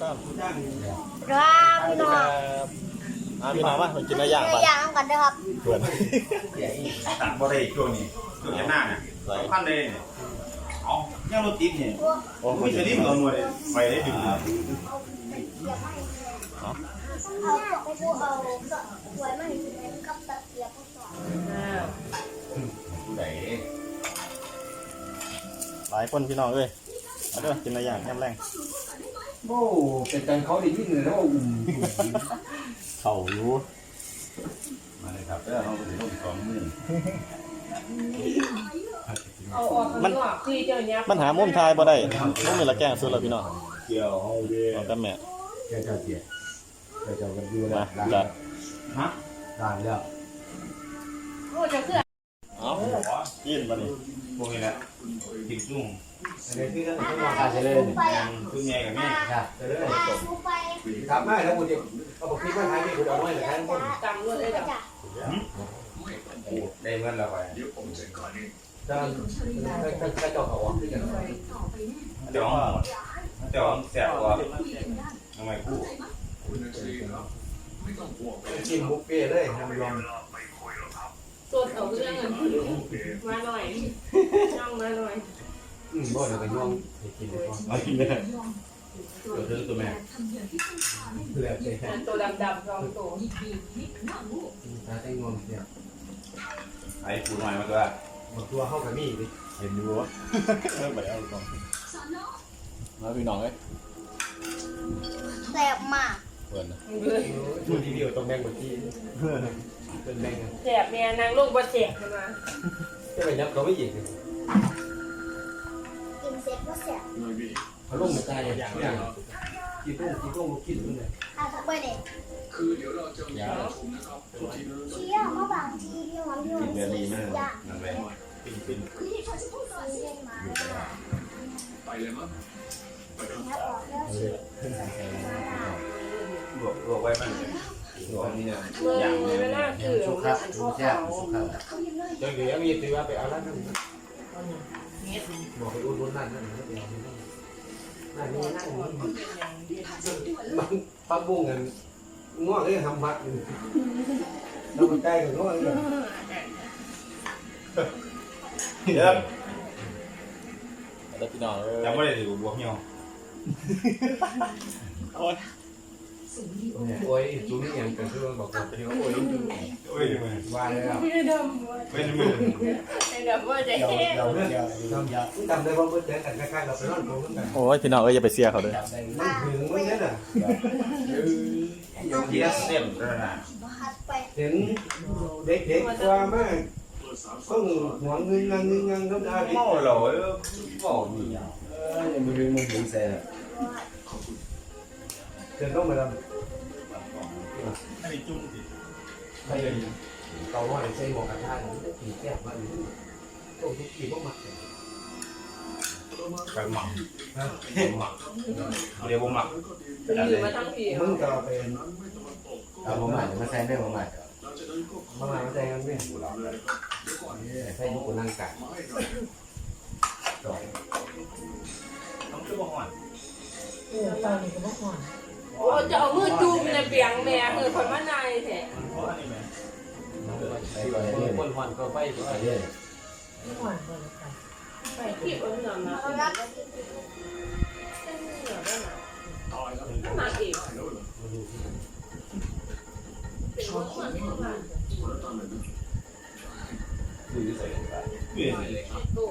สามครับพี่น้องครับอ่าพี่น้องมาไปกินเนื้อย่างเนื้บ้าอย่างกันนะครับเพื่อนตัดบ่ได้ช่วงนี้ช่วงนี้หน้าเนี่ยสำคัญเลยเนี่ยเอาย่างรถติดเนี่ยโอ้ไม่ใช่นี่มันเอาหน่วยไปได้ดึงเอาไปดูเอาสวยมาให้ดูกับตะเกียบสอนผู้ใดหลายคนพี่น้องเอ้ยมาเด้อกินเนื้อย่างแก้มแรง โอ้เป็นการเขาได้ยินเลยนะว่าอุ่มเข่ารู้มาเลยครับแล้วเราไปถึงสองมือเอาออกข้างนอกคือเจ้าเนี้ยมันหามุมทายบ่ได้มุมนี่ละแกล้งสุดแล้วพี่น้องเกี่ยวเอาเด้เอากันแม่แกเจ้าเจี๊ยแกเจ้ากันอยู่แล้วมาจัดฮะด่านแล้วโอ้จะคือเอา ยินบ่นี่พวกนี้แหละติดจุ้งอันนี้คือต้องต้องการจะเล่นไปจุ้งใหญ่กับแม่ครับจะเล่นอาชูไปกลับมาแล้วคุณจะเอาบอกคิดว่าท้ายนี่คุณเอาไว้หรือแค่คนจำเลยเด้อจ้ะได้เงินแล้วไปจะจะเจ้าเขาออกที่กันเดี๋ยวเดี๋ยวแสบกว่าทำไมคู่กินบุฟเฟ่เลยทำลอง ตัวเอาเรื่องเงินมาหน่อยย่องมาหน่อยอืมบ่เดี๋ยวไปย่องไปกินเลยก่อนเอากินเลยเดี๋ยวซื้อตัวแม่เลือกเลยอันตัวดำๆสองตัวตาแตงงอนเนี่ยไอ้ปูหน่อยมาตัวหมดตัวเข้ากับมี่ดิเห็นอยู่วะเออไปเอาก่อนมาพี่น้องเอ้ยแซ่บมากเพื่อนะ เลยดูทีเดียวต้องแบ่งหมดที่ เป็นแบ่งกันแสบเนี่ยนางลูกบ่แสบมาจะไปนับเขาไม่หยิบกินเสร็จก็แซ่บเขาลงมาตายอย่างอย่างกินต้มกินต้มกินเลยอาทุกไปเด็กยาเชี่ยมาบางทีพี่หอมพี่หอกิมนเนื้อดีมากย่างนั่นแหละปิ้งปิ้งเล่นมาแล้วออกแล้วสิลวกลวกไว้มันล วกนี่เนี่ยเมื่ออย่างเวนี้ลาคือมันพ่อเขาจะเหลือมีตีว่าไปเอาล้านนั่นบอกไปอุ่นๆนั่นนั่นนั่นเดียวนั่นนี่นั่นมันปักบุ้งกันง้อเลยทำมัดเราไปใกล้กันง้อเลยเดี๋ยวมาเด้อพี่น้องเอ้ยยังไม่ได้ถือบวกเหี่ยวโอ้ย โอ้ยจุ้งนี่ยังเป็นเรื่องบอกกันโอ้ยโอ้ยมือว่าแล้วไม่ดำเป็นมือไม่ดำว่าจะเดี๋ยวแห้งเดี๋ยวเรื่องเดี๋ยวทำยาจำได้ว่าเมื่อเจอกันใกล้ๆเราไปนอนโค้งกันโอ้ยพี่น้องเอ้ยอย่าไปเสียเขาเลยมันถึงมันเนี่ยน่ะเทียเส้นแล้วนะพัดไปเห็นเด็กๆกว่ามากก็หัวงึงงังงึงงังน้ำตาดิเมาเหล้าเออเมาดีเออยังมือมือถึงแซ่เดินต้องมาทำ อันนี้จุ้งสิไปเลยเกาว่าใส่หมวกกันน็อกตีแก้มมาหรือต้องทุกทีพวกมันไปหมักหมักเรียกว่าหมักอยู่มาทั้งปีมึงก็เป็นเอาผมใหม่มาแซนได้ผมใหม่มาหาใจกันเนี่ใส่ยุคนั่งกัดต้องชื่อว่าห่อน โอ้จะเอามือจุ่มในเปียงแม่เออคนมานายแท้เพราะอันนี้ไหมไปก่อนเรื่อยคนหวันก็ไปไปเรื่อยไปที่คนเหนือมาเขารักหนักอีกคือใส่ไปเปลี่ยนเลยตัว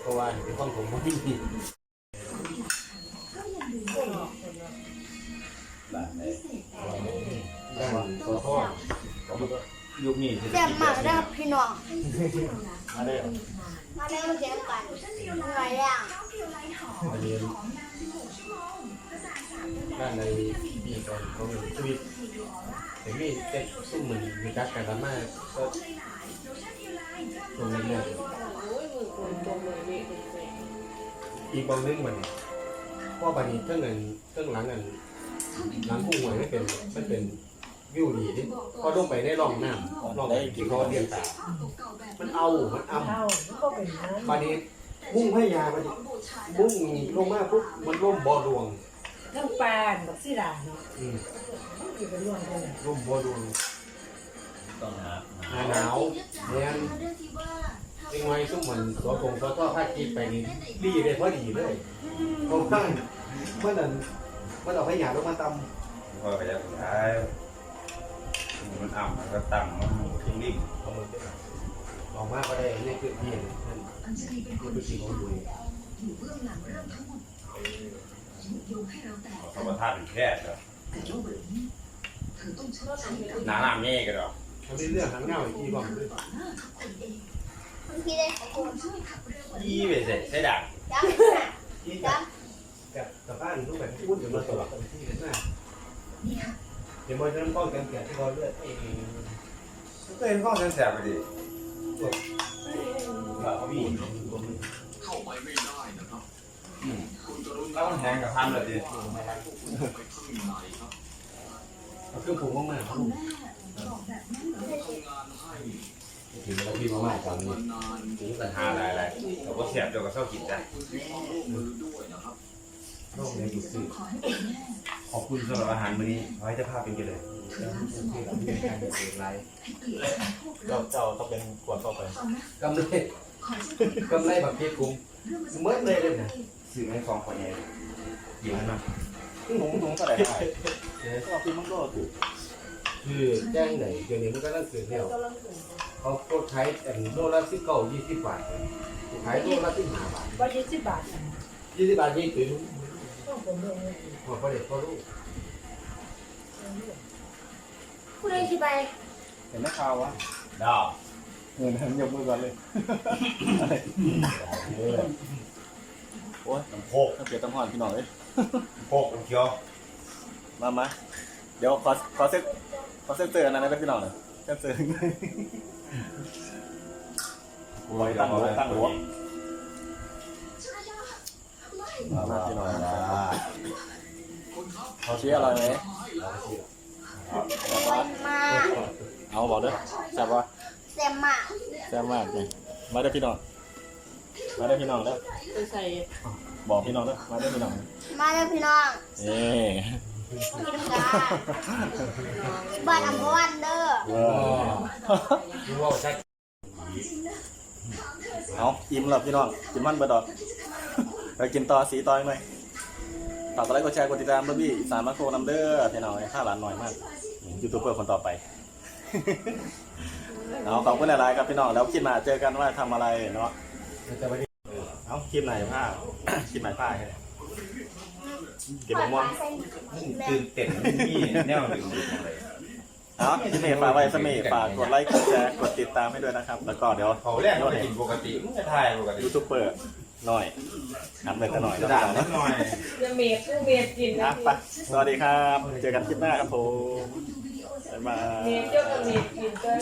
เพราะว่าในห้องผมไม่มี ด้านตัวพ่อยุคนี้แซ่บมากนะครับพี่น้อง มาเด้มาเล่นเกมกันเนื้อย่างอันนี้ด้านในมีตอนเขาเป็นชีวิตแต่มีแต่สู้เหมือนมีกัดกันมากก็ตรงนี้เนี่ยอ้ยมือคนตรงเลยนี่องนึงมัน พ่อบานี้เครื่องเงินเครื่องหลังเงินหลังคู่หวยไม่เป็นมันเป็นวิวดีดิพอลงไปในร่องน้ำร่องได้ที่เขาเรียงตามันเอามันอ้ำบานี้มุ่งให้ยามันมุ่งลงมาปุ๊บมันร่มบ่อดวงน้ำปลาบักซีดาเนาะอืมอยู่เป็นร่วมกันร่มบ่อดวงต้องหาหน้าหนาวแม่ นจริงไว้ซุ่มมันตัวคงตัวท่อผ้ากีไปนี่ดีเลยพอดีเลยเพราะว่าเมื่อนั้นเมันเอาให้ยาลงมาตำพอไปจะสุดท้ายมันอ่ำมันก็ตั้งมันทิ้งดิ่งเอามือไปออกมาก็ได้นี่คือที่นั่นคือสิ่งของดูเขาประทานแค่แล้วหนาหน้าเม่กันหรอทำเรื่องหางเงาอีกทีบ้างเลย พี่ได้ขอบคุณยี่ไปเสร็จใช่ดังจ้าที่กับกับกับบ้านรูปแบบพูดอยู่มาตลอดที่กันหน้าเดี๋ยวมันเริ่มป้องกันแก่ที่เราเลือดเองก็เห็นข้อแสบไปดิเขาบีแล้วมันแทงกับพันเลยดิเอาเครื่องปรุงมากๆเขาลูก ถึงแล้วพี่มาม่ตอนนี้ถึงปัญหาอะไรอะไรเราก็เสียบเดียวกับเศร้ากินได้โรคในอยู่สื่อขอบคุณสำหรับอาหารมื้อนี้ขอให้เจ้าภาพเป็นกันเลยเราเป็นการเปลี่ยนไรเจ้าเจ้าต้องเป็นขวดเข้าไปกำไรกำไรแบบเพี้ยกุ้งเมื่อเลยเลยนะซื้อให้ฟองคนใหญ่หยิบให้มาถุงถุงก็ได้ได้ก็คือมันก็ถูกคือแจ้งไหนเดี๋ยวนี้มันก็ต้องเกิดแล้ว เขาก็ใช้แต่โลละสิบเก้ายี่สิบบาทขายโลละสิบห้าบาทว่ายี่สิบบาทนะยี่สิบบาทยี่สิบต้องผมลงเลยพอประเดี๋ยวพอรู้ผู้ใดที่ไปเห็นไหมข่าววะดาวเงินยกมือก่อนเลยโอ้ยน้ำโคกต้องเปลี่ยนต้องห่อนพี่น้องเลยน้ำโคกน้ำเขียวมามาเดี๋ยวขอขอเซ็ตขอเซ็ตเตือนนนั้นได้พี่น้องหน่อยเซ็ตเตือน ไว้ตั้งหัวตั้งหัว มามาพี่น้องเขาชี้อร่อยไหมแบบว่ามาเอาบอกเด้อแซ่บว่าเซมมาแซ่บมากเลยมาเด้อพี่น้อง มาเด้อพี่น้องเด้อ ไปใส่บอกพี่น้องเด้อ มาเด้อพี่น้องมาเลยพี่น้อง เอ้ กินจ้าบ้านอัมพวันเด้อว้าวดูว่าใช่เอาอิ่มแล้วพี่น้องกินมันเบิดดอกไปกินต่อสีต่อยหน่อยฝากกดไลค์กดแชร์กดติดตามเบอร์บี้สานมาโครนัมเดอร์พี่น้องค่าหลานหน่อยมากยูทูบเบอร์คนต่อไปเอาขอบคุณหลายๆครับพี่น้องแล้วคลิปหน้าเจอกันว่าทำอะไรเนาะเอาคลิปไหนผ้าคลิปไหนผ้าแค่ ไหนกินมะม่วงตื่นเต้นนี่แนวหนึ่งอะไรเอาพี่เมย์ฝากไว้สเมย์ฝากกดไลค์กดแชร์กดติดตามให้ด้วยนะครับ แล้วก็เดี๋ยวเขาแรกก็กินปกติมันจะทายปกติยูทูบเบอร์หน่อยนับเลยก็หน่อยจะนะด่าพี่น้องนินะดหน่อยจะเมดผู้เมดกินอะนะไปสวัสดีครับ เจอกันคลิปหน้าครับผมบ๊ายบายเมดเจ้ากับเมดกินก็